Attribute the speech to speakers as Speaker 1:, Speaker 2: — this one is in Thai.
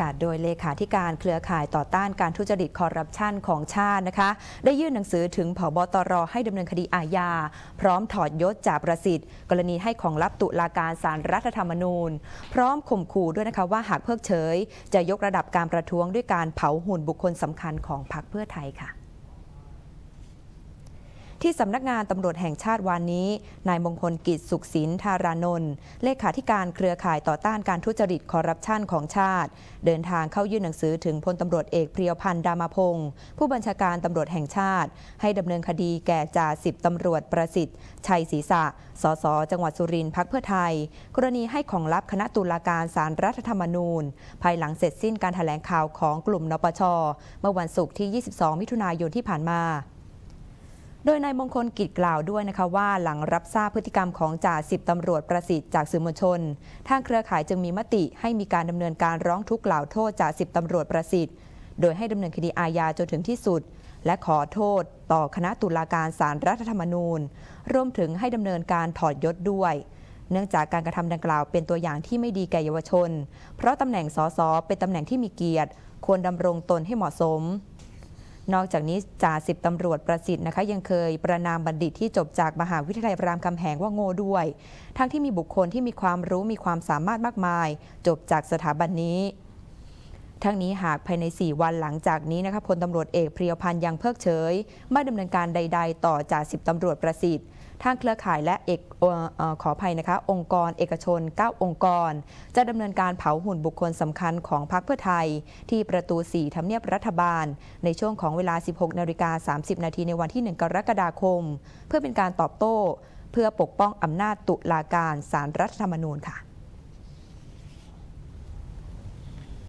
Speaker 1: ค่ะ โดยเลขาธิการเครือข่ายต่อต้านการทุจริตคอร์รัปชันของชาตินะคะ ได้ยื่นหนังสือถึงผบตรให้ดำเนินคดีอาญา พร้อมถอดยศจากประสิทธิ์ กรณีให้ของลับตุลาการสารรัฐธรรมนูญ พร้อมข่มขู่ด้วยนะคะว่าหากเพิกเฉย จะยกระดับการประท้วงด้วยการเผาหุ่นบุคคลสำคัญของพรรคเพื่อไทยค่ะ ที่สำนักงานตำรวจแห่งชาติวันนี้ นายมงคลกิจสุขสินธารานนท์เลขาธิการเครือข่ายต่อต้านการทุจริตคอร์รัปชันของชาติ เดินทางเข้ายื่นหนังสือถึงพลตำรวจเอกเพียวพันธ์ดามาพงศ์ผู้บัญชาการตำรวจแห่งชาติ ให้ดำเนินคดีแก่จ่าสิบตำรวจประสิทธิ์ ชัยศรีษะสสจังหวัดสุรินทร์พักเพื่อไทย กรณีให้ของลับคณะตุลาการสารรัฐธรรมนูญ ภายหลังเสร็จสิ้นการถแถลงข่าวของกลุ่มนปชเมื่อวันศุกร์ที่ 22 มิถุนายนที่ผ่านมา โดยนายมงคลกิจกล่าวด้วยนะคะว่าหลังรับทราบพฤติกรรมของจ่าสิบตำรวจประสิทธิ์จากสื่อมวลชน ทางเครือข่ายจึงมีมติให้มีการดำเนินการร้องทุกข์กล่าวโทษจ่าสิบตำรวจประสิทธิ์ โดยให้ดำเนินคดีอาญาจนถึงที่สุด และขอโทษ ต่อคณะตุลาการศาลรัฐธรรมนูญ รวมถึงให้ดำเนินการถอดยศด้วย เนื่องจากการกระทำดังกล่าวเป็นตัวอย่างที่ไม่ดีแก่เยาวชน เพราะตำแหน่งสสเป็นตำแหน่งที่มีเกียรติ ควรดำรงตนให้เหมาะสม นอกจากนี้จ่าสิบตำรวจประสิทธิ์นะคะยังเคยประนามบัณฑิตที่จบจากมหาวิทยาลัยรามคำแหงว่าโง่ด้วย ทั้งที่มีบุคคลที่มีความรู้มีความสามารถมากมาย จบจากสถาบันนี้ทั้งนี้หากภายใน 4 วันหลังจากนี้นะคะพลตำรวจเอกเพรียวพันธ์ยังเพิกเฉย ไม่ดำเนินการใด ๆ ต่อจ่าสิบตำรวจประสิทธิ์ ทางเครือข่ายและเอกออขออภัยนะคะ องค์กร เอกชน 9 องค์กร จะดำเนินการเผาหุ่นบุคคลสำคัญของพรรคเพื่อไทย ที่ประตู 4ทำเนียบรัฐบาล ในช่วงของเวลา 16นาฬิกา30 นาทีในวันที่ 1 กรกฎาคม เพื่อเป็นการตอบโต้ เพื่อปกป้องอำนาจตุลาการสารรัฐธรรมนูญค่ะ